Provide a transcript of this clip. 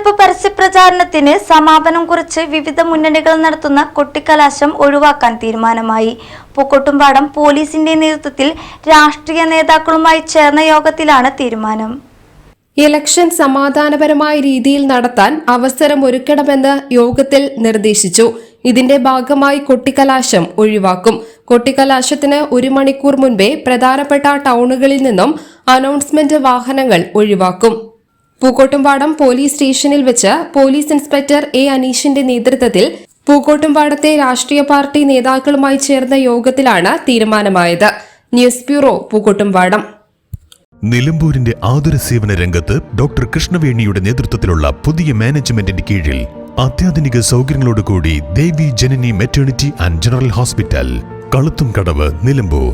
തെരഞ്ഞെടുപ്പ് പരസ്യപ്രചാരണത്തിന് സമാപനം കുറിച്ച് വിവിധ മുന്നണികൾ നടത്തുന്ന കൊട്ടിക്കലാശം ഒഴിവാക്കാൻ തീരുമാനമായി. പൂക്കോട്ടുംപാടം പോലീസിന്റെ നേതൃത്വത്തിൽ രാഷ്ട്രീയ നേതാക്കളുമായി ചേർന്ന യോഗത്തിലാണ് തീരുമാനം. ഇലക്ഷൻ സമാധാനപരമായ രീതിയിൽ നടത്താൻ അവസരം ഒരുക്കണമെന്ന് യോഗത്തിൽ നിർദ്ദേശിച്ചു. ഇതിന്റെ ഭാഗമായി കൊട്ടിക്കലാശം ഒഴിവാക്കും. കൊട്ടിക്കലാശത്തിന് ഒരു മണിക്കൂർ മുൻപേ പ്രധാനപ്പെട്ട ടൗണുകളിൽ നിന്നും അനൗൺസ്മെന്റ് വാഹനങ്ങൾ ഒഴിവാക്കും. പൂക്കോട്ടുംപാടം പോലീസ് സ്റ്റേഷനിൽ വെച്ച് പോലീസ് ഇൻസ്പെക്ടർ എ അനീഷിന്റെ നേതൃത്വത്തിൽ പൂക്കോട്ടുംപാടത്തെ രാഷ്ട്രീയ പാർട്ടി നേതാക്കളുമായി ചേർന്ന യോഗത്തിലാണ് തീരുമാനമായത്. News bureau Pookkottumpadam. നിലമ്പൂരിന്റെ ആതുര സേവന രംഗത്ത് ഡോക്ടർ കൃഷ്ണവേണിയുടെ നേതൃത്വത്തിലുള്ള പുതിയ മാനേജ്മെന്റിന്റെ കീഴിൽ അത്യാധുനിക സൗകര്യങ്ങളോടുകൂടി Devi Janani maternity and general hospital Kaluthum Kadavu Nilambur.